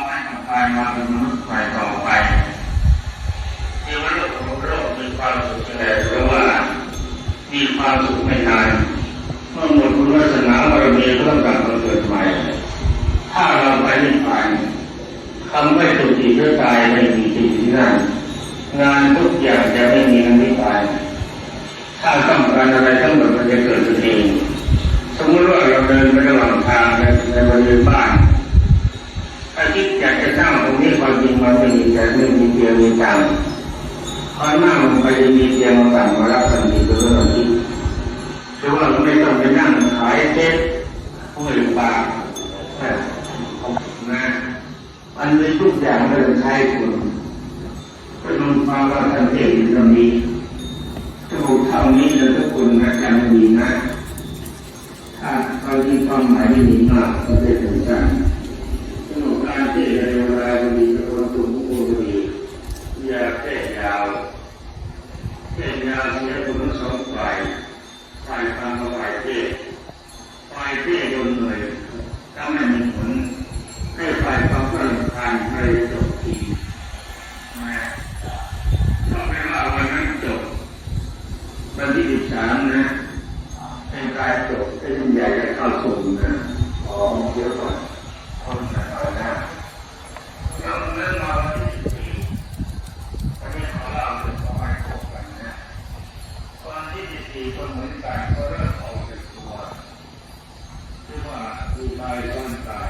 คมให้กับการมาเป็นมนุษย์ฝ่ายต่อไปที่มนุษย์ของโลกมีความสุขแต่หรือว่ามีความสุขไม่นานเมื่อหมดคุณวาสนาบารมีก็ต้องกลับมาเกิดใหม่ ถ้าเราไปนิพพานคำไม่าสุขจิตพื่อกายไม่มีจิตที่นั่นงานทุกอย่างจะไม่มีนิพพานถ้าต้องการอะไรทั้งหมดมันจะเกิดขึ้นเองสมมติว่าเราเดินไประหว่างทางในบริเวณบ้าน มันไม่มีแต่ไม่มีเตียงมีตังพอนั่งลงไปมีเตียงมาสั่งมารับทันทีก็เรื่องที่หรือว่าไม่ต้องไปนั่งขายเทปผู้อื่นบานะมันมีทุกอย่างเลยใช้คุณก็นนฟังว่าท่านเทศน์ตรงนี้ถูกเท่านี้แล้วทุกคนนะจำดีนะถ้าเราที่ความหมายไม่ดีมากก็จะถึงกัน สนุกการที่ในเวลาดีกับคนตุ่มผู้ดีอย่าเต้นยาวเต้นยาวเสียผลทั้งสองฝ่าย ฝ่ายฟังกับฝ่ายเต้ฝ่ายเต้โดนเหนื่อยถ้าไม่มีผลให้ฝ่ายฟังก็ลำคาญไปจบทีนะก็แปลว่าวันนั้นจบวันที่สิบสามนะเป็นการจบให้ทุกอย่างได้เข้าสู่นะอ๋อเดี๋ยวก่อนจะเอานะเราเริ่มมาวันที่สิบสี่วันนี้ขอเล่าเรื่องของไอ้พวกกันนะ วันที่สิบสี่คนเหมือนกันก็เริ่มออกจากตัวเรียกว่าดูตายต้นตาย